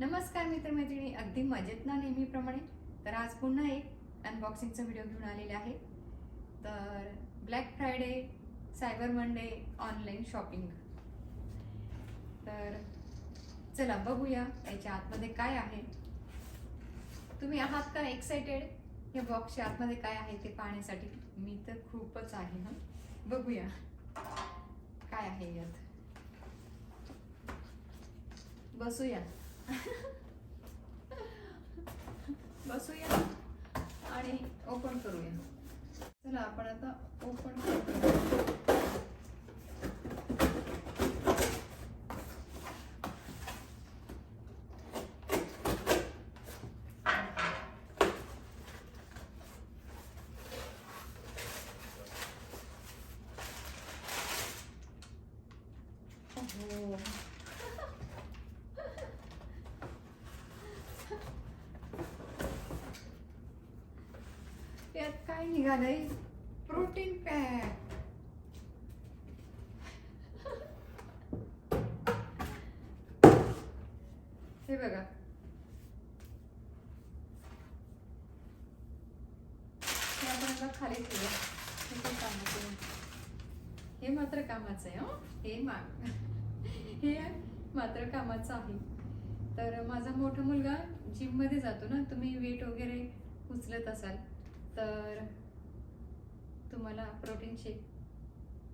नमस्कार मित्रमैत्रिणी अगदी मजेत ना नेहमीप्रमाणे? तर आज पुन्हा एक अनबॉक्सिंगचा व्हिडिओ घेऊन आलेले आहे. तर black Friday cyber Monday online shopping तर चला बघूया याच्या आतमध्ये काय आहे. तुम्ही आहात का एक्सायटेड हे बॉक्सच्या आतमध्ये काय आहे ते पाहण्यासाठी? मी तर खूपच आहे ना? बघूया. काय आहे यात? बसूया. बसूया आणि ओपन करूया चला आपण आता ओपन करूया ओहो. यात काय निघालंय. Protein pack. हे बघा. हे खाली ठेवूया. हे मात्र कामाचं आहे हे. मा हे मात्र कामाचं आहे. तर माझा मोठा मुलगा जिममध्ये जातो ना तुम्ही वेट वगैरे उचलत असाल तर तुम्हाला प्रोटीन शेक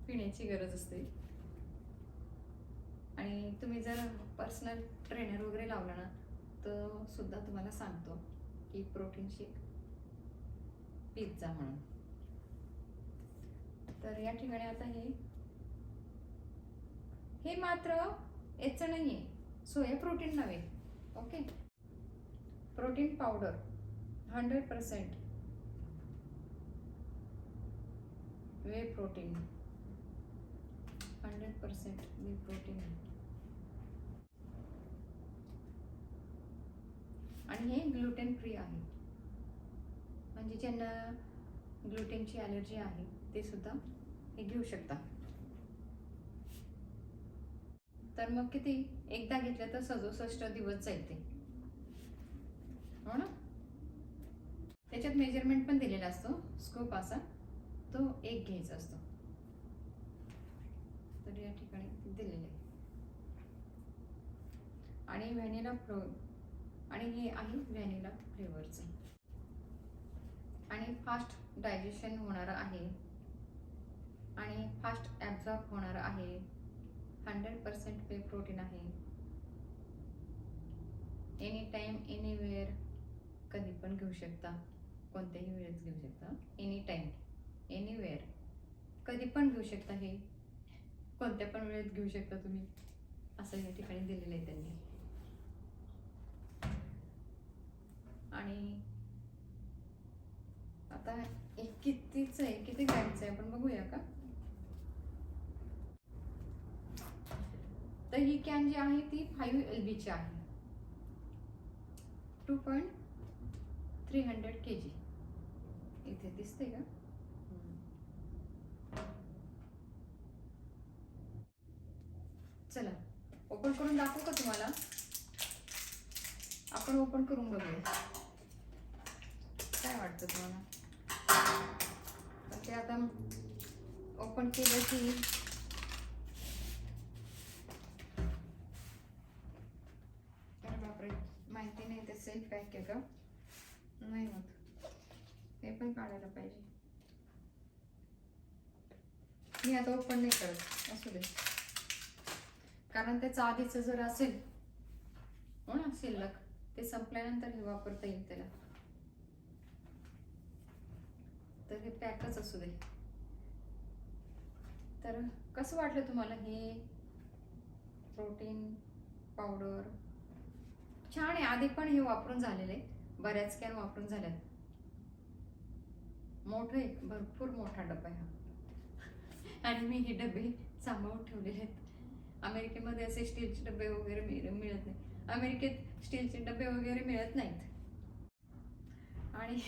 पिण्याची गरज असते. आणि तुम्ही जर पर्सनल ट्रेनर वगैरे लावला ना तर सुद्धा तुम्हाला सांगतो की प्रोटीन शेक पीत जा म्हणून. तर या ठिकाणी आता हे हे मात्र याचं नाही आहे सोया प्रोटीन नव्हे. Okay protein powder hundred percent whey protein hundred percent whey protein आणि हे ग्लुटेन फ्री आहे. म्हणजे ज्यांना ग्लुटेनची ॲलर्जी आहे ते सुद्धा हे घेऊ शकता. तर मग किती? एकदा घेतलं तर सदुसष्ट दिवस जाईल ते हो ना? त्याच्यात मेजरमेंट पण दिलेला असतो स्कोप असा. तो एक घ्यायचा असतो. तर या ठिकाणी दिलेले आहे. आणि व्हॅनिला फ्लो आणि हे आहे व्हॅनिला फ्लेवरचं आणि फास्ट डायजेशन होणार आहे. आणि फास्ट ॲब्झॉर्ब होणार आहे. हंड्रेड पर्सेंट पे प्रोटीन आहे. एनी टाईम एनीवेअर कधी पण घेऊ शकता. कोणत्याही वेळेस घेऊ शकता. एनी टाईम एनीवेअर कधी पण घेऊ शकता हे. कोणत्या पण वेळेत घेऊ शकता तुम्ही. असं या ठिकाणी दिलेलं आहे त्यांनी. आणि आता एक कितीच आहे किती गाडीचं आहे आपण बघूया का? तर ही कॅन जी आहे ती फाईव्ह एल बीची आहे. Two point three hundred K G. इथे दिसते का चला ओपन करून दाखवू का तुम्हाला? आपण ओपन करून बघूया. काय वाटतं तुम्हाला? ते आता ओपन केलं की बापरे माहिती नाही ते सेल्फ पॅक आहे का नाही मग ते पण काढायला पाहिजे. मी आता ओपन नाही करत. असू दे. कारण त्याचं आधीचं जर असेल हो ना शिल्लक ते संपल्यानंतर हे वापरता येईल त्याला. तर हे पॅकच असू दे. तर कसं वाटलं तुम्हाला हे प्रोटीन पावडर? छान आहे. आधी पण हे वापरून झालेले. बऱ्याच कॅन वापरून झाल्या. मोठं आहे. भरपूर मोठा डबा आहे हा. आणि मी हे डबे सांभाळून ठेवलेले आहेत. अमेरिकेमध्ये असे स्टीलचे डबे वगैरे मिळ मिळत नाही. अमेरिकेत स्टीलचे डबे वगैरे मिळत नाहीत. आणि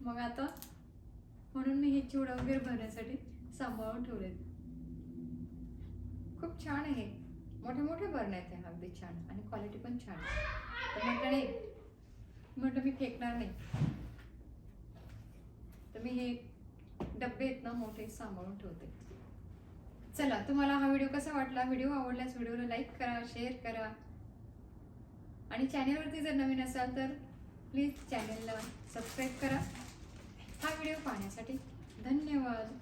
मग आता म्हणून मी हे चिवडा वगैरे भरण्यासाठी सांभाळून ठेवले खूप छान आहे मोठे मोठे भरण्यात आहे अगदी छान. आणि क्वालिटी पण छान आहे. तर म्हटलं नाही. म्हटलं मी फेकणार नाही. तर मी हे डब्बे आहेत ना मोठे सांभाळून ठेवते. चला तुम्हाला हा व्हिडिओ कसा वाटला? व्हिडिओ आवडल्यास व्हिडिओला लाईक करा शेअर करा. आणि चॅनेलवरती जर नवीन असाल तर प्लीज चॅनेलला सबस्क्राईब करा. हा व्हिडिओ पाहण्यासाठी धन्यवाद.